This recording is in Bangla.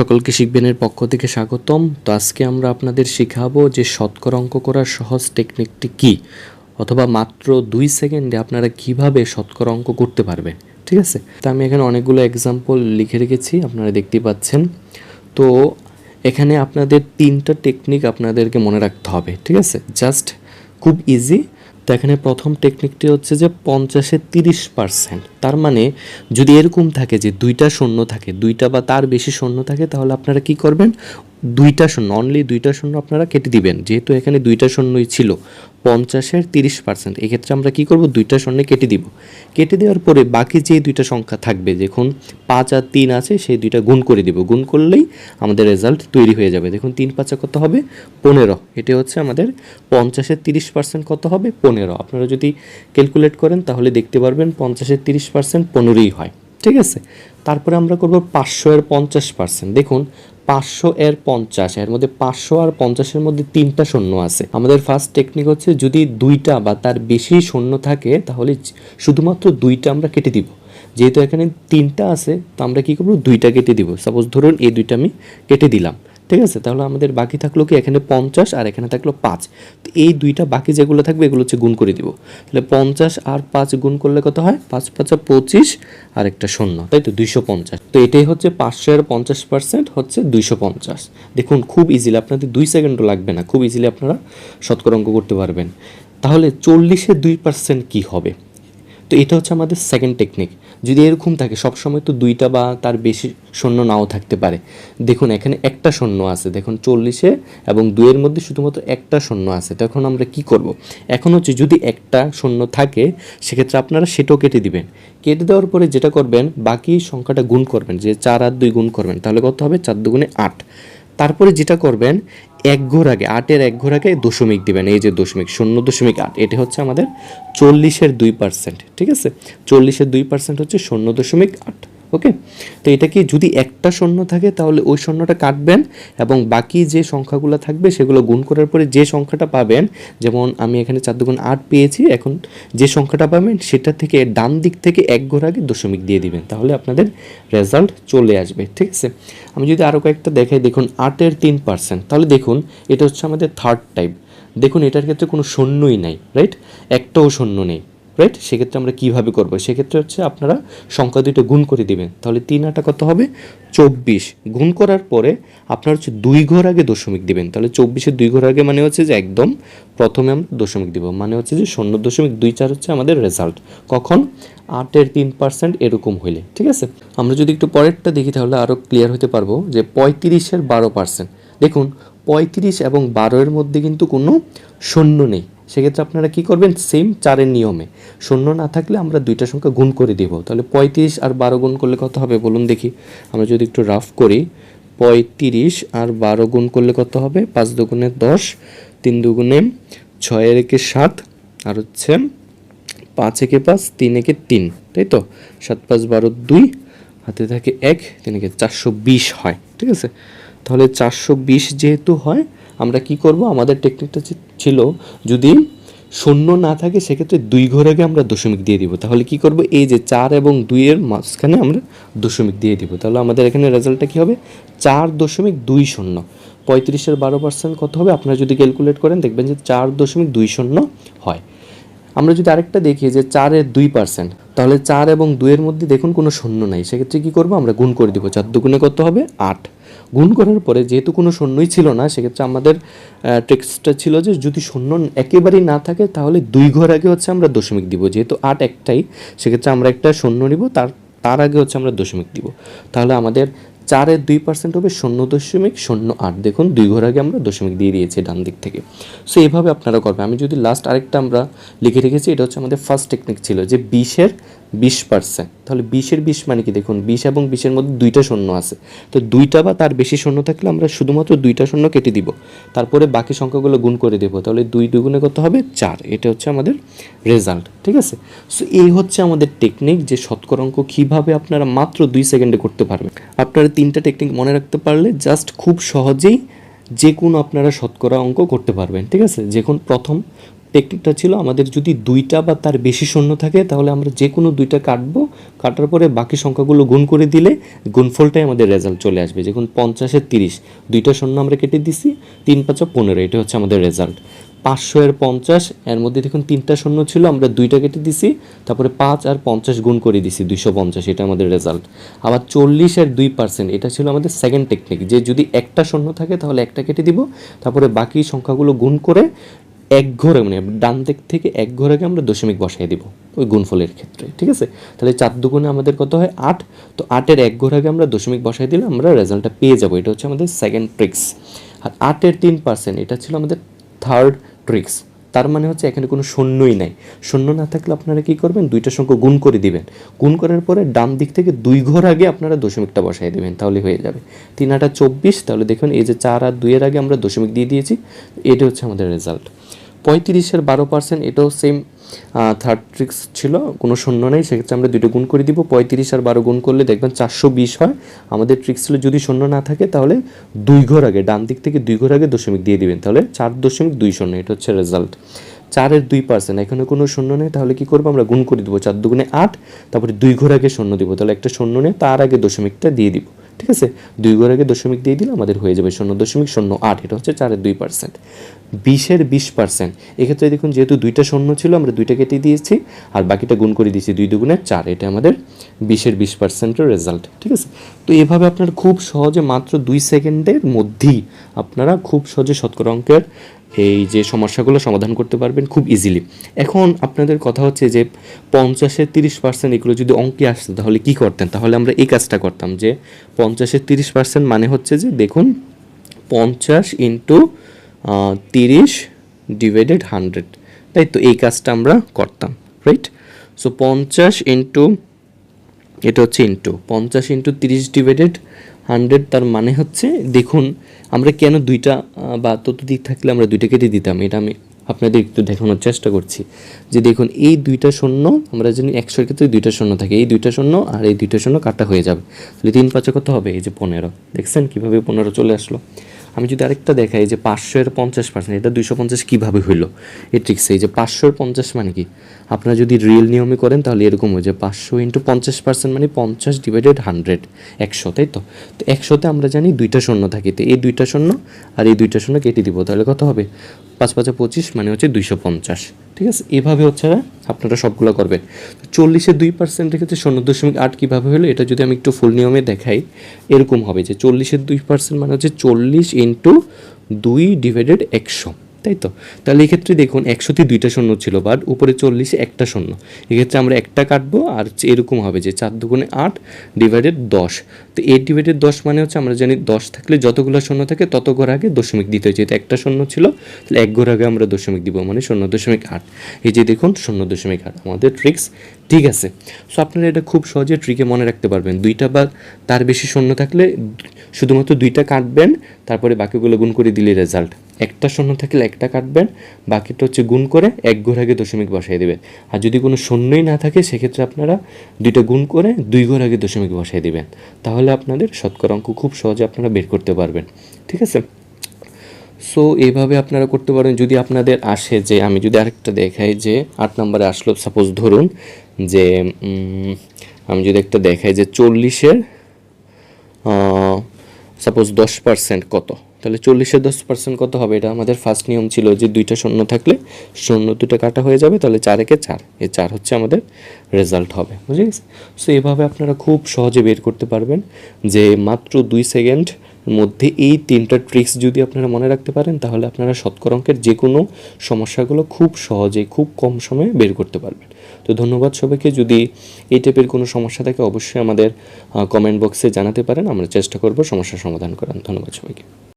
সকলকে শিখবেনের পক্ষ থেকে স্বাগতম। তো আজকে আমরা আপনাদের শেখাবো যে শতকরা অঙ্ক করার সহজ টেকনিকটি কি, অথবা মাত্র দুই সেকেন্ডে আপনারা কীভাবে শতকরা অঙ্ক করতে পারবেন, ঠিক আছে? তো আমি এখানে অনেকগুলো এক্সাম্পল লিখে রেখেছি, আপনারা দেখতে পাচ্ছেন। তো এখানে আপনাদের তিনটা টেকনিক আপনাদেরকে মনে রাখতে হবে, ঠিক আছে? জাস্ট খুব ইজি তো এখানে প্রথম টেকনিকটি হচ্ছে যে পঞ্চাশে তিরিশ পার্সেন্ট তার মানে যদি এরকম থাকে যে দুইটা শূন্য থাকে, দুইটা বা তার বেশি শূন্য থাকে, তাহলে আপনারা কি করবেন? দুইটা শূন্য অনলি দুইটা শূন্য আপনারা কেটে দিবেন। যেহেতু এখানে দুইটা শূন্যই ছিল, পঞ্চাশের তিরিশ পার্সেন্ট এক্ষেত্রে আমরা কি করব? দুইটা শূন্য কেটে দিব। কেটে দেওয়ার পরে বাকি যে দুইটা সংখ্যা থাকবে, দেখুন, পাঁচ আর তিন আছে, সেই দুইটা গুণ করে দিব। গুণ করলেই আমাদের রেজাল্ট তৈরি হয়ে যাবে। দেখুন, তিন পাঁচা কত হবে? পনেরো। এটা হচ্ছে আমাদের পঞ্চাশের তিরিশ পার্সেন্ট কত হবে? পনেরো। আপনারা যদি ক্যালকুলেট করেন, তাহলে দেখতে পারবেন পঞ্চাশের তিরিশ পার্সেন্ট পনেরোই হয়। ঠিক আছে? তারপরে আমরা করব পাঁচশো এর পঞ্চাশ পার্সেন্ট দেখুন পাঁচশো এর পঞ্চাশ, এর মধ্যে পাঁচশো আর পঞ্চাশের মধ্যে তিনটা শূন্য আছে। আমাদের ফার্স্ট টেকনিক হচ্ছে যদি দুইটা বা তার বেশি শূন্য থাকে, তাহলে শুধুমাত্র দুইটা আমরা কেটে দিব। যেহেতু এখানে তিনটা আছে, তো আমরা কী করব? দুইটা কেটে দিব। সাপোজ ধরুন এই দুইটা আমি কেটে দিলাম। ঠিক আছে, তাহলে আমাদের বাকি থাকল কি? এখানে পঞ্চাশ আর এখানে থাকল পাঁচ। তো এই দুইটা বাকি যেগুলো থাকবে, এগুলো হচ্ছে গুণ করে দিব। তাহলে পঞ্চাশ আর পাঁচ গুণ করলে কত হয়? পাঁচ, পাঁচা পঁচিশ, আর একটা শূন্য। তাই তো? দুইশো পঞ্চাশ। তো এটাই হচ্ছে পাঁচশো আর পঞ্চাশ পার্সেন্ট হচ্ছে দুইশো পঞ্চাশ। দেখুন, খুব ইজিলি আপনাদের দুই সেকেন্ডও লাগবে না। খুব ইজিলি আপনারা শতকরা অঙ্ক করতে পারবেন। তাহলে চল্লিশে দুই পার্সেন্ট কী হবে? তো এটা হচ্ছে আমাদের সেকেন্ড টেকনিক যদি এরকম থাকে, সবসময় তো দুইটা বা তার বেশি শূন্য নাও থাকতে পারে। দেখুন, এখানে একটা শূন্য আছে, দেখুন, চল্লিশে এবং দুইয়ের মধ্যে শুধুমাত্র একটা শূন্য আছে। তখন আমরা কি করব। এখন হচ্ছে যদি একটা শূন্য থাকে, সেক্ষেত্রে আপনারা সেটাও কেটে দিবেন। কেটে দেওয়ার পরে যেটা করবেন, বাকি সংখ্যাটা গুণ করবেন, যে চার আর দুই গুণ করবেন, তাহলে কত হবে? চার দুগুণে আট। তারপরে যেটা করবেন, এক ঘোর আগে, আটের এক ঘোর আগে দশমিক দিবেন, এই যে দশমিক, শূন্য দশমিক আট, এটি হচ্ছে আমাদের চল্লিশের দুই পার্সেন্ট ঠিক আছে? চল্লিশের দুই পার্সেন্ট হচ্ছে শূন্য দশমিক আট। ওকে? তো এটা কি যদি একটা শূন্য থাকে, তাহলে ওই শূন্যটা কাটবেন এবং বাকি যে সংখ্যাগুলো থাকবে সেগুলো গুণ করার পরে যে সংখ্যাটা পাবেন, যেমন আমি এখানে চার দুগুণ আট পেয়েছি, এখন যে সংখ্যাটা পাবেন সেটা থেকে ডান দিক থেকে এক ঘর আগে দশমিক দিয়ে দিবেন, তাহলে আপনাদের রেজাল্ট চলে আসবে, ঠিক আছে? আমি যদি আরও কয়েকটা দেখাই, দেখুন আটের তিন পার্সেন্ট তাহলে দেখুন এটা হচ্ছে আমাদের থার্ড টাইপ দেখুন এটার ক্ষেত্রে কোনো শূন্যই নাই রাইট একটাও শূন্য নেই। রাইট সেক্ষেত্রে আমরা কীভাবে করব? সেক্ষেত্রে হচ্ছে আপনারা সংখ্যা দুটো গুণ করে দিবেন। তাহলে তিন আটা কত হবে? চব্বিশ। গুণ করার পরে আপনার হচ্ছে দুই ঘর আগে দশমিক দিবেন। তাহলে চব্বিশের দুই ঘর আগে মানে হচ্ছে যে একদম প্রথমে আমরা দশমিক দিব। মানে হচ্ছে যে শূন্য দশমিক দুই চার হচ্ছে আমাদের রেজাল্ট কখন? আটের তিন পার্সেন্ট এরকম হইলে। ঠিক আছে? আমরা যদি একটু পরেরটা দেখি তাহলে আরও ক্লিয়ার হতে পারব যে পঁয়ত্রিশের বারো পার্সেন্ট দেখুন, পঁয়ত্রিশ এবং বারোয়ের মধ্যে কিন্তু কোনো শূন্য নেই। সেক্ষেত্রে আপনারা কি করবেন? সেম চারের নিয়মে। শূন্য না থাকলে আমরা দুইটা সংখ্যা গুণ করে দিব। তাহলে পঁয়ত্রিশ আর বারো গুণ করলে কত হবে? বলুন দেখি। আমরা যদি একটু রাফ করি, পঁয়ত্রিশ আর বারো গুণ করলে কত হবে? পাঁচ দুগুণে দশ, তিন দুগুণে ছয়ের একে সাত, আর হচ্ছে পাঁচ একে পাঁচ, তিন একে তিন। তাই তো? সাত পাঁচ বারো দুই, হাতে থাকে এক, তিন একে চারশো বিশ হয়। ঠিক আছে? তাহলে চারশো বিশ যেহেতু হয়, আমরা কি করব? আমাদের টেকনিকটা ছিল, যদি শূন্য না থাকে, সেক্ষেত্রে দুই ঘর আগে আমরা দশমিক দিয়ে দিব। তাহলে কি করব? এই যে চার এবং দুইয়ের মাঝখানে আমরা দশমিক দিয়ে দিব। তাহলে আমাদের এখানে রেজাল্টটা কী হবে? চার দশমিক দুই শূন্য। পঁয়ত্রিশের বারো পার্সেন্ট কত হবে? আপনারা যদি ক্যালকুলেট করেন, দেখবেন যে চার দশমিক দুই শূন্য হয়। আমরা যদি আরেকটা দেখি যে চারের দুই পার্সেন্ট, তাহলে চার এবং দুইয়ের মধ্যে দেখুন কোনো শূন্য নাই। সেক্ষেত্রে কী করব? আমরা গুণ করে দিব। চার দুগুণে কত হবে? আট। গুণ করার পরে যেহেতু কোনো শূন্যই ছিল না, সেক্ষেত্রে আমাদের টেক্সটটা ছিল যে যদি শূন্য একেবারেই না থাকে, তাহলে দুই ঘর আগে হচ্ছে আমরা দশমিক দিব। যেহেতু আট একটাই, সেক্ষেত্রে আমরা একটা শূন্য নিব, তার তার আগে হচ্ছে আমরা দশমিক দিব। তাহলে আমাদের চারের দুই পার্সেন্ট হবে শূন্য দশমিক শূন্য আট। দেখুন, দুই ঘর আগে আমরা দশমিক দিয়ে দিয়েছি ডান দিক থেকে। সো এইভাবে আপনারা করবেন। আমি যদি লাস্ট আরেকটা আমরা লিখে রেখেছি, এটা হচ্ছে আমাদের ফার্স্ট টেকনিক ছিল যে বিশের বিশ পার্সেন্ট তাহলে বিশের বিশ মানে কি? দেখুন বিশ এবং বিশের মধ্যে দুইটা শূন্য আছে। তো দুইটা বা তার বেশি শূন্য থাকলে আমরা শুধুমাত্র দুইটা শূন্য কেটে দিব। তারপরে বাকি সংখ্যাগুলো গুণ করে দেবো। তাহলে দুই দুগুণে কত হবে? চার। এটা হচ্ছে আমাদের রেজাল্ট ঠিক আছে? সো এই হচ্ছে আমাদের টেকনিক যে শতকরা অঙ্ক কীভাবে আপনারা মাত্র দুই সেকেন্ডে করতে পারবেন। আপনারা তিনটা টেকনিক মনে রাখতে পারলে জাস্ট খুব সহজেই যে কোনো আপনারা শতকরা অঙ্ক করতে পারবেন, ঠিক আছে? যখন প্রথম টেকনিকটা ছিল আমাদের যদি দুইটা বা তার বেশি শূন্য থাকে, তাহলে আমরা যে কোনো দুইটা কাটবো। কাটার পরে বাকি সংখ্যাগুলো গুণ করে দিলে গুণফলটাই আমাদের রেজাল্ট চলে আসবে। যেমন পঞ্চাশের তিরিশ, দুইটা শূন্য আমরা কেটে দিছি, তিন পাঁচা পনেরো, এটা হচ্ছে আমাদের রেজাল্ট পাঁচশো এর পঞ্চাশ, এর মধ্যে দেখুন তিনটা শূন্য ছিল, আমরা দুইটা কেটে দিছি, তারপরে পাঁচ আর পঞ্চাশ গুণ করে দিছি, দুইশো পঞ্চাশ, এটা আমাদের রেজাল্ট আবার চল্লিশ আর দুই পার্সেন্ট এটা ছিল আমাদের সেকেন্ড টেকনিক যে যদি একটা শূন্য থাকে, তাহলে একটা কেটে দিব, তারপরে বাকি সংখ্যাগুলো গুণ করে এক ঘরে মানে ডান দিক থেকে এক ঘর আগে আমরা দশমিক বসাই দিব ওই গুণফলের ক্ষেত্রে, ঠিক আছে? তাহলে চার দুগুণে আমাদের কত হয়? আট। তো আটের এক ঘর আগে আমরা দশমিক বসাই দিলে আমরা রেজাল্টটা পেয়ে যাব। এটা হচ্ছে আমাদের সেকেন্ড ট্রিক্স আর আটের তিন পার্সেন্ট এটা ছিল আমাদের থার্ড ট্রিক্স তার মানে হচ্ছে এখানে কোনো শূন্যই নাই। শূন্য না থাকলে আপনারা কি করবেন? দুইটা সংখ্যা গুণ করে দিবেন। গুণ করার পরে ডান দিক থেকে দুই ঘর আগে আপনারা দশমিকটা বসাই দিবেন, তাহলে হয়ে যাবে। তিন আটা চব্বিশ, তাহলে দেখুন এই যে চার আর দুইয়ের আগে আমরা দশমিক দিয়ে দিয়েছি, এটা হচ্ছে আমাদের রেজাল্ট পঁয়ত্রিশের বারো পার্সেন্ট, এটাও সেম থার্ড ট্রিক্স ছিল, কোনো শূন্য নেই, সেক্ষেত্রে আমরা দুটো গুণ করে দিব, পঁয়ত্রিশ আর বারো গুণ করলে দেখবেন চারশো বিশ হয়। আমাদের ট্রিক্স ছিল যদি শূন্য না থাকে তাহলে দুই ঘর আগে, ডান দিক থেকে দুই ঘর আগে দশমিক দিয়ে দিবেন, তাহলে চার দশমিক দুই শূন্য, এটা হচ্ছে রেজাল্ট চারের দুই পার্সেন্ট, এখানে কোনো শূন্য নেই, তাহলে কি করব, আমরা গুণ করে দিব চার দুগুণে আট, তারপরে দুই ঘর আগে শূন্য দিব, তাহলে একটা শূন্য নেই, তার আগে দশমিকটা দিয়ে দিব। আছে? দুই ঘর আগে দশমিক দিয়ে দিলে আমাদের হয়ে যাবে শূন্য দশমিক শূন্য আট, এটা হচ্ছে চারের দুই পার্সেন্ট বিশের বিশ পার্সেন্ট এক্ষেত্রে দেখুন, যেহেতু দুইটা শূন্য ছিল, আমরা দুইটা কেটে দিয়েছি, আর বাকিটা গুণ করে দিয়েছি দুই দুগুণে চার, এটা আমাদের বিশের বিশ পার্সেন্টের রেজাল্ট ঠিক আছে? তো এভাবে আপনার খুব সহজে মাত্র দুই সেকেন্ডের মধ্যেই আপনারা খুব সহজে শতকরা অঙ্কের এই যে সমস্যাগুলো সমাধান করতে পারবেন খুব ইজিলি এখন আপনাদের কথা হচ্ছে যে পঞ্চাশের তিরিশ পার্সেন্ট এগুলো যদি অঙ্কে আসতো, তাহলে কি করতেন? তাহলে আমরা এই কাজটা করতাম যে পঞ্চাশের তিরিশ পার্সেন্ট মানে হচ্ছে যে দেখুন, পঞ্চাশ ইন্টু তিরিশ ডিভাইডেড হান্ড্রেড তাই তো, এই কাজটা আমরা করতাম রাইট সো পঞ্চাশ ইন্টু এটা হচ্ছে ইন্টু পঞ্চাশ ইন্টু তিরিশ ডিভাইডেড হান্ড্রেড তার মানে হচ্ছে, দেখুন, আমরা কেন দুইটা বা দিক থাকলে আমরা দুইটা কেটে দিতাম? এটা আমি আপনাদের একটু দেখানোর চেষ্টা করছি। যে দেখুন, এই দুইটা শূন্য, আমরা জানি একশোর ক্ষেত্রে দুইটা শূন্য থাকে। এই দুইটা শূন্য আর এই দুইটা শূন্য কাটা হয়ে যাবে। তাহলে তিন পাঁচে কত হবে? এই যে পনেরো। দেখছেন কীভাবে পনেরো চলে আসলো? আমি যদি আরেকটা দেখাই যে পাঁচশো এর পঞ্চাশ পার্সেন্ট এটা দুইশো পঞ্চাশ কীভাবে হইল? এই ট্রিক্সে এই যে পাঁচশোর পঞ্চাশ মানে কি? আপনারা যদি রিয়েল নিয়মে করেন, তাহলে এরকম হয়ে যে পাঁচশো ইন্টু পঞ্চাশ পার্সেন্ট মানে পঞ্চাশ ডিভাইডেড হান্ড্রেড একশো, তাই তো? তো একশোতে আমরা জানি দুইটা শূন্য থাকে, তো এই দুইটা শূন্য আর এই দুইটা শূন্য কেটে দিব, তাহলে কত হবে? পাঁচ পাঁচে পঁচিশ মানে হচ্ছে দুইশো পঞ্চাশ, ঠিক আছে? এভাবে হচ্ছে আপনারা সবগুলো করবেন। চল্লিশের দুই পার্সেন্টের ক্ষেত্রে শূন্য দশমিক আট কীভাবে হলো এটা যদি আমি একটু ফুল নিয়মে দেখাই, এরকম হবে যে চল্লিশের দুই পার্সেন্ট মানে হচ্ছে চল্লিশ ইন্টু দুই ডিভাইডেড একশো, তাই তো? তাহলে এক্ষেত্রে দেখুন একশোতে দুইটা শূন্য ছিল বাট উপরে চল্লিশে একটা শূন্য। এক্ষেত্রে আমরা একটা কাটবো, আর এরকম হবে যে চার দুগুণে আট ডিভাইডেড দশ। তো এইট ডিভাইডেড দশ মানে হচ্ছে আমরা জানি দশ থাকলে যতগুলো শূন্য থাকে তত ঘর আগে দশমিক দিতে হয় যেহেতু একটা শূন্য ছিল, তাহলে এক ঘর আগে আমরা দশমিক দিব মানে শূন্য দশমিক আট। এই যে দেখুন, শূন্য দশমিক আট, আমাদের ট্রিক্স ঠিক আছে। সো আপনারা এটা খুব সহজে ট্রিকে মনে রাখতে পারবেন। দুইটা বা তার বেশি শূন্য থাকলে শুধুমাত্র দুইটা কাটবেন, তারপরে বাকিগুলো গুণ করে দিলে রেজাল্ট একটা শূন্য থাকলে একটা কাটবেন, বাকিটা হচ্ছে গুণ করে এক ঘর আগে দশমিক বসাই দেবেন। আর যদি কোনো শূন্যই না থাকে, সেক্ষেত্রে আপনারা দুইটা গুণ করে দুই ঘর আগে দশমিক বসাই দেবেন। তাহলে আপনাদের শতকরা অঙ্ক খুব সহজে আপনারা বের করতে পারবেন। ঠিক আছে? সো এইভাবে আপনারা করতে পারেন। যদি আপনাদের আসে যে, আমি যদি আরেকটা দেখাই যে, আট নম্বরে আসলো সাপোজ ধরুন যে আমি যদি একটা দেখাই যে, চল্লিশের সাপোজ দশ পার্সেন্ট কত? তাহলে চল্লিশের দশ পার্সেন্ট কত হবে? এটা আমাদের ফার্স্ট নিয়ম ছিল যে দুইটা শূন্য থাকলে শূন্য দুটো কাটা হয়ে যাবে, তাহলে চার একে চার। এ চার হচ্ছে আমাদের রেজাল্ট হবে, বুঝে গেছে? সো এভাবে আপনারা খুব সহজে বের করতে পারবেন যে মাত্র দুই সেকেন্ড মধ্যে এই তিনটা ট্রিক্স যদি আপনারা মনে রাখতে পারেন, তাহলে আপনারা শতকরা অঙ্কের যে কোনো সমস্যাগুলো খুব সহজে, খুব কম সময়ে বের করতে পারবেন। তো ধন্যবাদ সবাইকে। যদি এই টাইপের কোনো সমস্যা থাকে, অবশ্যই আমাদের কমেন্ট বক্সে জানাতে পারেন। আমরা চেষ্টা করব সমস্যার সমাধান করার। ধন্যবাদ সবাইকে।